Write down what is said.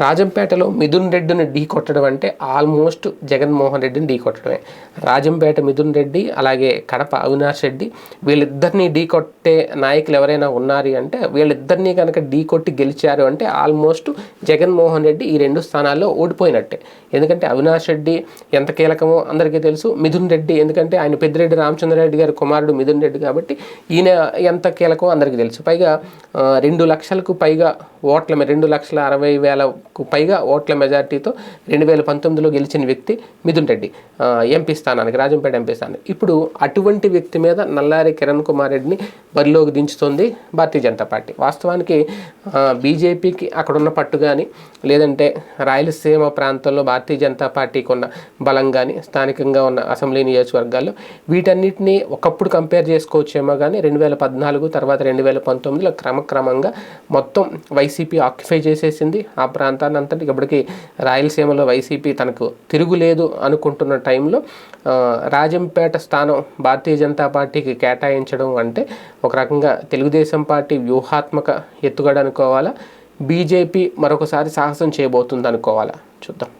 రాజంపేటలో మిథున్ రెడ్డిని ఢీ కొట్టడం అంటే ఆల్మోస్ట్ జగన్మోహన్ రెడ్డిని ఢీ కొట్టడమే. రాజంపేట మిథున్ రెడ్డి అలాగే కడప అవినాష్ రెడ్డి వీళ్ళిద్దరిని ఢీ కొట్టే నాయకులు ఎవరైనా ఉన్నారు అంటే వీళ్ళిద్దరినీ కనుక ఢీ కొట్టి గెలిచారు అంటే ఆల్మోస్ట్ జగన్మోహన్ రెడ్డి ఈ రెండు స్థానాల్లో ఓడిపోయినట్టే. ఎందుకంటే అవినాష్ రెడ్డి ఎంత కీలకమో అందరికీ తెలుసు. మిథున్ రెడ్డి ఎందుకంటే ఆయన పెద్దిరెడ్డి రామచంద్రారెడ్డి గారి కుమారుడు మిథున్ రెడ్డి కాబట్టి ఈయన ఎంత కీలకమో అందరికీ తెలుసు. పైగా రెండు లక్షలకు పైగా ఓట్ల రెండు లక్షల అరవై వేలకు పైగా ఓట్ల మెజార్టీతో రెండు వేల పంతొమ్మిదిలో గెలిచిన వ్యక్తి మిథున్ రెడ్డి ఎంపీ స్థానానికి రాజంపేట ఎంపీ స్థానానికి ఇప్పుడు అటువంటి వ్యక్తి మీద నల్లారి కిరణ్ కుమార్ రెడ్డిని బరిలోకి దించుతోంది భారతీయ జనతా పార్టీ. వాస్తవానికి బీజేపీకి అక్కడ ఉన్న పట్టు కానీ లేదంటే రాయలసీమ ప్రాంతంలో భారతీయ జనతా పార్టీకి ఉన్న బలం కానీ స్థానికంగా ఉన్న అసెంబ్లీ నియోజకవర్గాల్లో వీటన్నిటిని ఒకప్పుడు కంపేర్ చేసుకోవచ్చేమో కానీ రెండు వేల పద్నాలుగు తర్వాత రెండు వేల పంతొమ్మిదిలో క్రమక్రమంగా మొత్తం వైస్ వైసీపీ ఆక్యుపై చేసేసింది. ఆ ప్రాంతాన్ని అంతటి ఇప్పటికి రాయలసీమలో వైసీపీ తనకు తిరుగులేదు అనుకుంటున్న టైంలో రాజంపేట స్థానం భారతీయ జనతా పార్టీకి కేటాయించడం అంటే ఒక రకంగా తెలుగుదేశం పార్టీ వ్యూహాత్మక ఎత్తుగడ అనుకోవాలా? బీజేపీ మరొకసారి సాహసం చేయబోతుంది అనుకోవాలా? చూద్దాం.